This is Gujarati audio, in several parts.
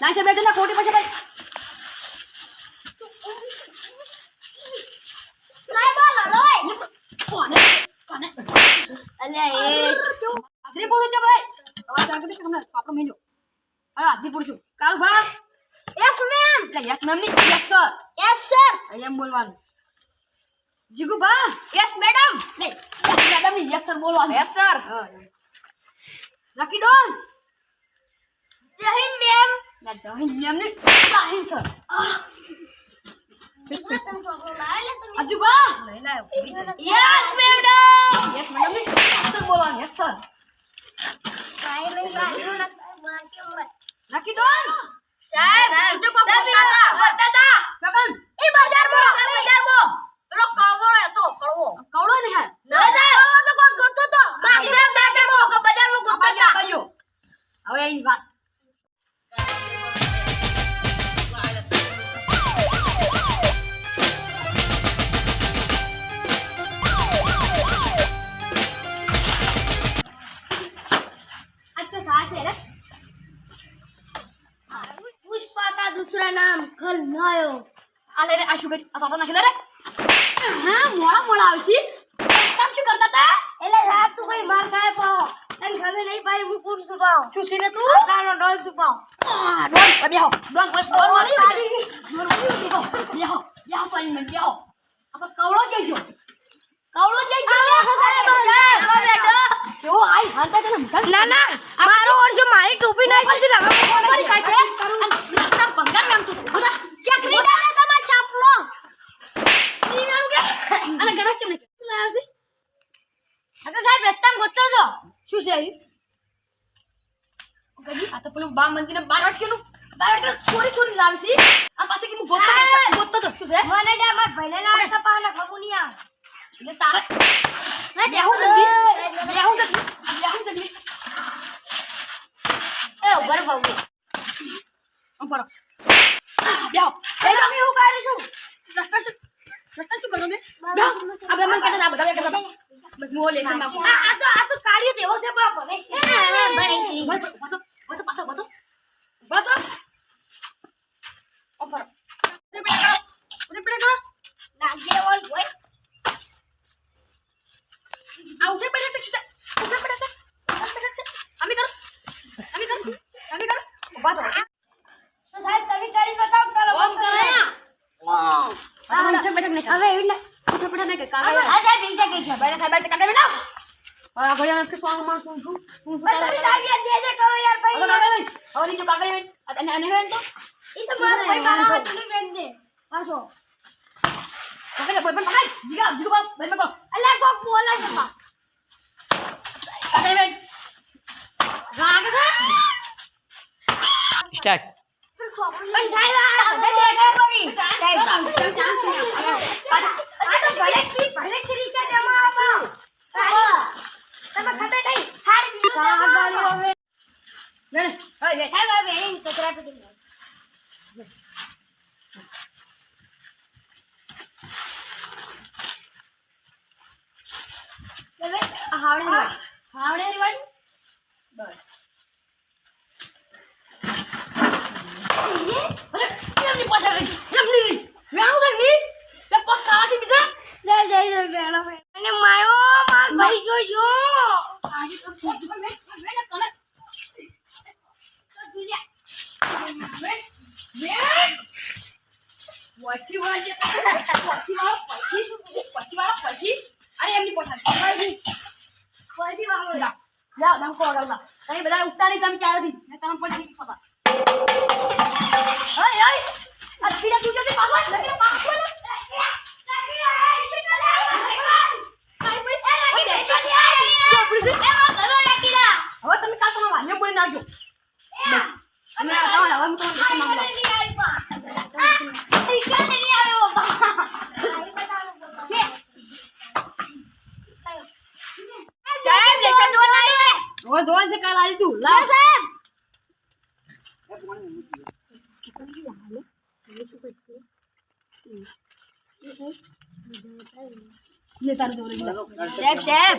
છે બેઠો ને ખોટી પછી ભાઈ કોને? કોને? અલ્યા એ આદરી પૂછું છે ભાઈ. હવે જાગૃતિ છે તમને પાપડો મેલ્યો. હવે આદરી પૂછું કાળુ ભા યસ મેમ એટલે યસ મેમની. યસ સર યસ સર એમ બોલવાનું. જીગુ ભા યસ મેડમ લે યસ મેડમની યસ સર બોલવાનું yes sir lucky don Jai Hind ma'am ના જય હિન્દ મેમની જય હિન્દ સર આજુ બા યસ મેડમ યસ મેડમની યસ સર બોલવાનું યસ સર લકી ડોન સાહેબ બીજો કો બોલતા હતા કબન એ બજારમાં બજારમાં પેલો કવળો હતો કવળો કવળો ને હે ના કવળો તો કોઈ ગોતો તો. બાકી બેટે મો બજારમાં ગોતો હતા બાજો હવે એની કલ્લાયો આલે રે આ શું કરી? આ સાપો નાખી લે રે. હા મોળા મોળા આવશી. તમ શું કરતા તા એટલે રાત તું કોઈ માર ખાય પાવ તને ખબર નહીં ભાઈ હું કોણ છું પાવ શું છે ને તું? કાનો ડોલ છું પાવ ડોલ બેહો ડોલ કોઈ ડોલ મારી મારી બેહો બેહો બેહો પાણી મે બેહો આપણે કવળો જઈજો કવળો જઈજો જો આઈ હાલતા છે ના ના મારો ઓરસો મારી ટોપી નાખી દીધી રામ કોણ કરી. ખાશે મેમ તું બધા ચકરી દાદા તમાર છાપલો ઈ મેળું કે? અને ગણક ચમ ને લાયો છે અગર સાહેબ રસ્તામાં ગોતો જો શું છે કદી આ તો પેલું બા મંદિર બાર વાટકેનું બાર વાટકે ચોરી ચોરી લાવી આ પાસે કે હું ગોતો ગોતો તો? શું છે મને જા માર ભાઈને ના આવતા પાના ખબર નહીં આવે એટલે તારે બેહું સગી બેહું સગી બેહું સગી એ ઉભર બાબુ ઉપર બેહો એ તો હું કાઢી દઉં રસ્તા શું રસ્તા શું કરો ને બેહો આ બે મને કહેતા હતા, આ બધા કહેતા હતા. બસ મોં લેખનમાં આ આ તો આ તો કાઢ્યો તેવો છે બા ભણે છે ભણે છે ઊભા તો, ઊભા તો, ઊભા તો, પાછો ઊભા તો. ઊભા તો. ઉપર. ઉઠી પડી કરો. ઉઠી પડી કરો. નાગીરે વોલ હોય આ ઉઠી પડ્યા છે, શું છે? ઉઠી પડ્યા છે? ઉઠી પડ્યા છે? આમી કરો. આમી કરો. આમી કરો. ઊભા તો. તો સાહેબ તમે કરી બતાવો કાલો ઓમ કરો અહીંયા. ઓમ. આ મને ઉઠી પડ્યા નહીં કરે. હવે એટલે ઉઠી પડ્યા નહીં કરે. કાગળ આ સાહેબ બીજા કે છે ભાઈ સાહેબ આ કાઢે બેટા. ઘોડિયા માં શું શું શું તમે સાહેબ યાર બે કરો યાર ભાઈ કાગળ લઈ. હવે નીચે કાગળ અને અને હવે તો ઈ તો મારો ભાઈ મારા હાથની બેન દે પાછો પકડ કોઈ પણ પકડ. જીગા જીગા બાપ બેન પકડો. અલ્યા કોક બોલે છે બા કાગળ બેન. રાગ છે. સ્ટાર્ટ પણ સાહેબ આ બધા બેઠા કરી સાહેબ ચાલ, ચાલ. આ તો ભલે છે ભલે છે રીસા જમા આવો તમે ખબર નહીં સાડી કાગળિયો હવે. બેન, ઓય બેન. સાહેબ આ વેણી હાવડેની વાટ. હાવડેની વાટ. બસ. એમની પાછળ. એમની. વેણું છે એમની. લે, પગ ખાવાથી બીજા. જય જય જય બેળો અને માયો માર ભાઈ જોજો આજે તો ખોટી પર બેન, બેન, ને તને. બેન, બેન. વચ્ચી વાળા જે- વચ્ચી વાળો પછી, વચ્ચી વાળો પછી. અરે, એમની પાછળ. ખોજી વાળો જાઓ, વગાડવા. તમે બધા ઉઠતા તમે ચારેથી. ને તમે પણ ઠીક ખબર. ઓય, ઓય. આ કીડા જલ્દી પાછો નથી પાછો આય. કાંઈ પણ- ઓય, બેસજો. જો, આપણી શું? હવે તમે કાલ તમારા વાલીને બોલી નાખજો. તમે આ તમારા હવે હું તમારા દેશમાં બોલાવું. સાહેબ લેસન જોવા આવ્યો હવે જોવાનું છે કાલ આવી તું લાવ સાહેબ લે તારું જોડે સાહેબ સાહેબ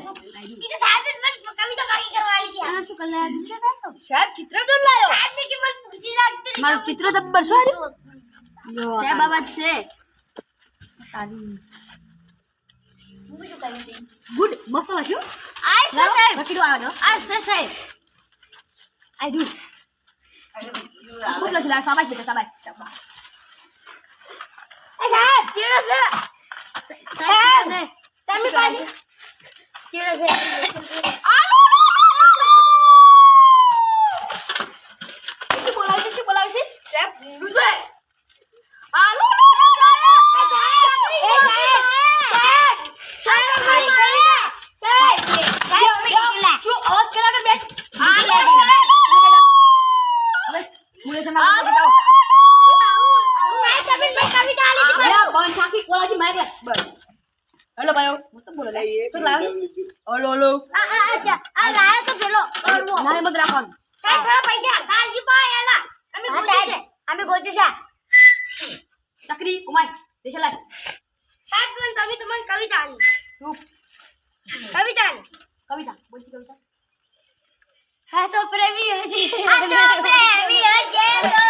ઈ તો સાહેબ મને કવિતા બાકી કરવા આવી ગયા આને શું કરી લાયા દીકરા સાહેબ? સાહેબ ચિત્ર દોર લાયો સાહેબ ને કે મને પૂછી લાગતું. મારું ચિત્ર દબ્બર છે હારું? છે બાબત છે નથી. ગુડ મસ્ત લખ્યું આ શું લાવો, સાહેબ લખી દો આવા દો આ શું સાહેબ આઈ ડુ ખૂબ લખ્યું લાગે સાબાશ બેટા સાબાશ એ સાહેબ ચીડો છે સાહેબ તમે પાછી ચીડો છે શું બોલાવે છે શું બોલાવે છે સાહેબ ઊંધું છે આલો એ સાહેબ એ સાહેબ સાહેબ સાહેબ મારી કવિતા સાહેબ સાહેબ અમે કેટલા શું અવાજ કર્યા કર બેસ આ લે હવે મુલે છે મારા બતાવો સાહેબ તમે મેં કવિતા આલી હતી અરે આ બંધ થાકી કોલાજી માર લે બસ હેલો ભાઈઓ મસ્ત બોલો લે શું લાવ ઓલો ઓલો આ આ આ આ લાયો તો પેલો કરવો નાને મત રાખવાનું સાહેબ થોડા પૈસા હડતાલ જી પાય એલા અમે ગોતી છે અમે ગોતી છે ચકરી લાય સાહેબ તમે તમે તમને કવિતા આની કવિતા આની કવિતા બોલતી કવિતા. હાસો પ્રેમી હશે હાસો પ્રેમી હશે તો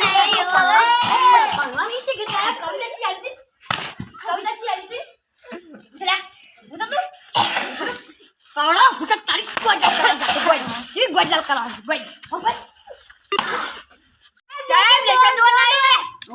નહીં હોય. ભણવાની છે કે તારા કવિતા થી આલી કવિતા થી આલી ચલા હું તો તું કવડો? હું તો તારી ગોજલ કરવા ગોજલ કરવા ભાઈ લેશન દો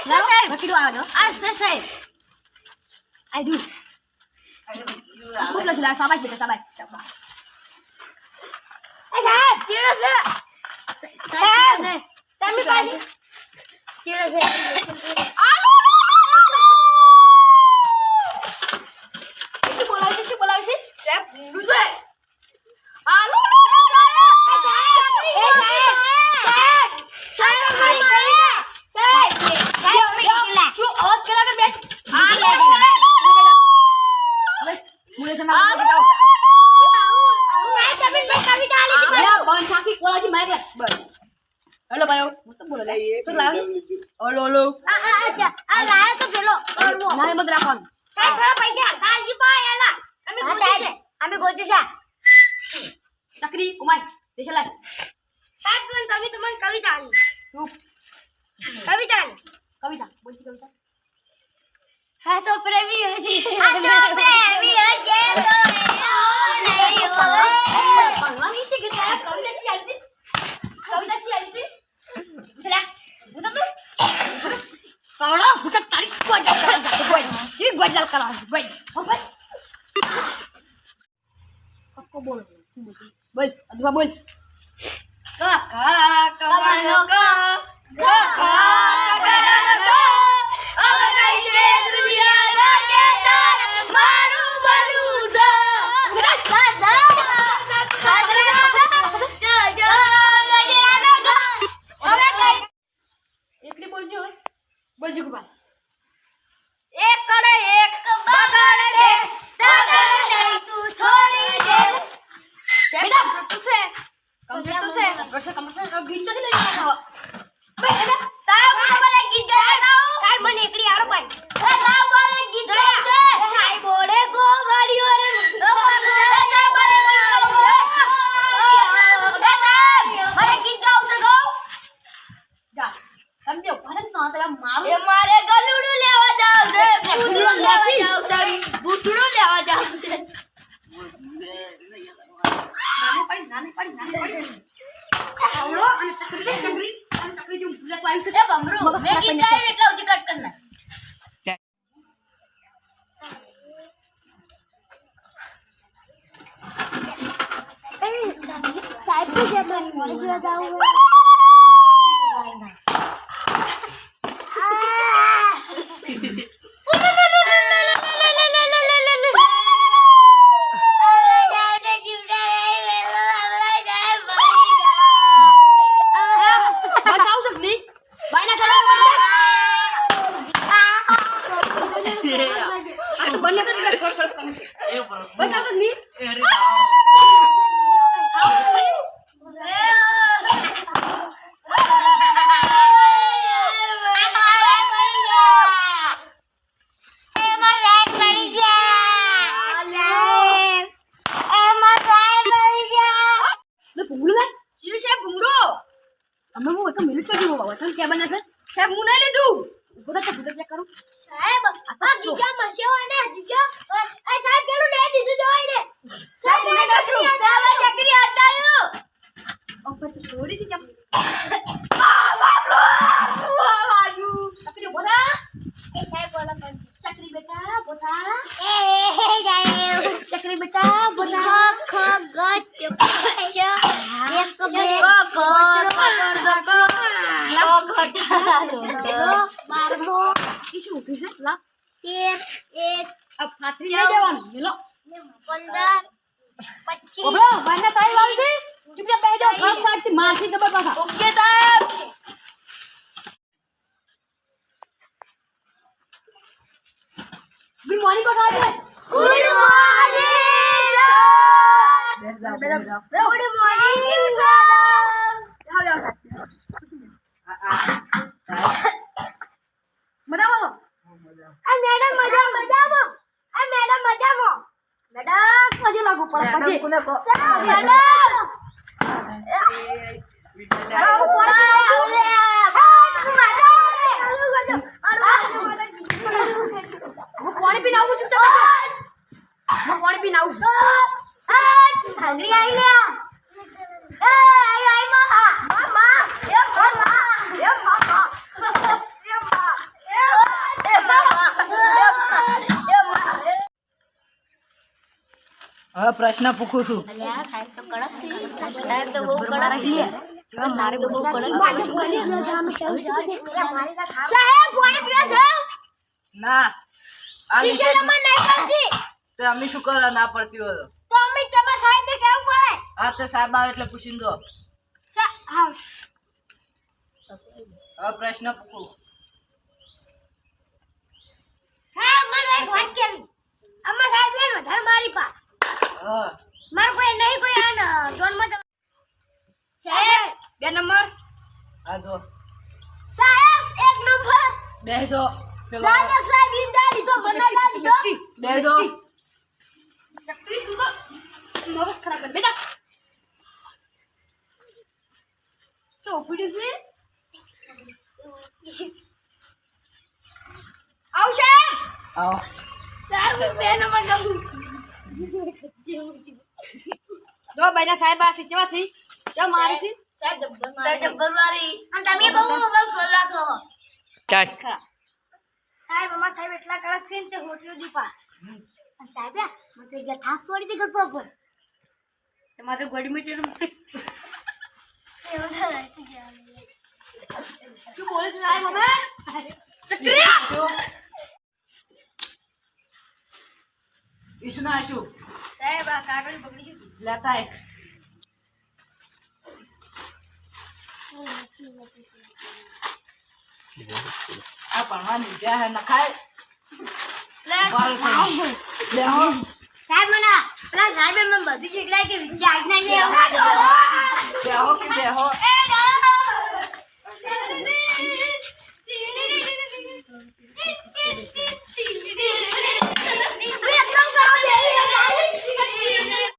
આ શું લાવો, સાહેબ લખી દો આવા દો આ શું સાહેબ આઈ ડુ ખૂબ લખ્યું લાગે સાબાશ બેટા સાબાશ એ સાહેબ ચીડો છે સાહેબ તમે પાછી ચીડો છે શું બોલાવે છે શું બોલાવે છે સાહેબ ઊંધું છે આલો એ સાહેબ એ સાહેબ સાહેબ સાહેબ મારી કવિતા સાહેબ સાહેબ અમે કેટલા શું અવાજ કર્યા કર બેસ આ લે હવે મુલે છે મારા બતાવો સાહેબ તમે મેં કવિતા આલી હતી અરે આ બંધ થાકી કોલાજી માર લે બસ હેલો ભાઈઓ મસ્ત બોલો લે શું લાવ ઓલો ઓલો આ આ આ આ લાયો તો પેલો કરવો નાને મત રાખવાનું સાહેબ થોડા પૈસા હડતાલ જી પાય એલા અમે ગોતી છે અમે ગોતી તકરી કુમાર દેશે લાય સાહેબ તમે તમે તમને કવિતા આવી. કવિતા કવિતા બોલતી કવિતા. હાસો પ્રેમી હશે. હાસો પ્રેમી હશે તો નહીં હોય. ભણવાની છે કે તારા કવિતા થી આલી કવિતા થી આલી ચલા હું તો તું. કવડો હું તો તારી ગોજ જી ગોજલ કરવા ભાઈ બોલ બોલ અદવા બોલ કાકા કમાનો કા કાકા કમાનો કા હવે કઈ દે દુનિયા લાગે તાર મારું બનું એકલી બોલજો બોલજો કુબા એક કડે એક બગાડે બે દગડ નહીં તું છોડી દે બેટા તું છે કમ્પ્લીટ તો છે વર્ષે કમ્પ્લીટ ગીત તો લઈ આવો સાહેબ મને ગીત ગાતા સાહેબ મને એકડી આડો ભાઈ સાહેબ મને ગીત ગાવું છે સાહેબ ઓડે ગોવાળીઓ રે સાહેબ આખી જે મારી મળી ગયો જાવ બંને કરી ફોડ ફોડ કરી એવું બતાવશો નહીં? સાહેબ આ ગીગા મસ્યો ને ગીગા એ સાહેબ પેલું લઈ દીધું જોઈ ને સાહેબ હું નહીં લીધું સાહેબ ચકરી હટાયો ઓ પર તો ચોરી છે ચમ આ બાબલો આ બાજુ ચકરી બોલા એ સાહેબ બોલો પણ ચકરી બેટા બોલા એ હે જાય ચકરી બેટા બોલા ખ ખ ગ ચ ચ એક બે કો કો બારમો ઈ શું ઉઠ્યું છે લા તેર એક આ ફાતરી લઈ જવાનું મેલો પંદર પચીસ ઓબળો ભાઈના સાહેબ આવશે ચૂપચાપ બેસી જાઓ ઘર સાઈડથી મારથી દબર પાછા ઓકે સાહેબ ગુડ મોર્નિંગ કો સાહેબ good morning good good morning sir મજામાં આ મેડમ મજા મજામાં આ મેડમ મજામાં મેડમ પછી લાગુ પડે પછી મેડમ બાબુ પાણી હું પાણી પીને આવું છું તમે હું પાણી પીને આવું આવી લ્યા એ આઈ આઈ માં મામા એ મામા એ મામા એ મામા હવે પ્રશ્ન પૂછું છું અલ્યા સાહેબ તો કડક છે સાહેબ તો બહુ કડક છે સાહેબ તો બહુ કડક સાહેબ પાણી પીવા જાવ ના. આ વિષય વિષય નંબર નહીં પડતી. તો અમે શું કરવા ના પડતી હોય તો? તો અમે તમે સાહેબ ને કેવું પડે. હા તો સાહેબ આવે એટલે પૂછી દો હવે પ્રશ્ન પૂછું. હા મને એક વાત કેવી? અમાર સાહેબ વધારે મારી પા માર કોઈ નહીં કોઈ આન જોનમાં સાહેબ! બે નંબર. આ જો. સાહેબ એક નંબર. બે દો પેલો દાદક સાહેબ ઈંડા દીધો બનાવી દીધો બે દો ચકરી તું તો મગજ ખરાબ કર. બેટા. તો ઉપડી છે? આવ સાહેબ. આવો. સાહેબ બે નંબર નંબર જો ભાઈના સાહેબ આ સિચવા સી. જો મારી સી. સાહેબ જબ્બર જબ્બર મારી. અને તમે બહુ બહુ સોલા તો ખરા. સાહેબ અમાર સાહેબ એટલા કડક છે ને તે હોટલો દીપા અને સાહેબ મને તો થાક પડી દે ગરબા પર તમારે ગોડી મીઠી શું બોલે છે સાહેબ અમે ચકરી! ઈશું ના આશુ સાહેબ આ કાગળ પકડી ગયું લેતા એક આ ભણવાની જ્યાં હે નખાય સાહેબ મને પેલા સાહેબ મને બધી જગ્યાએ કે આજ્ઞા લે. બેહો કે બેહો એ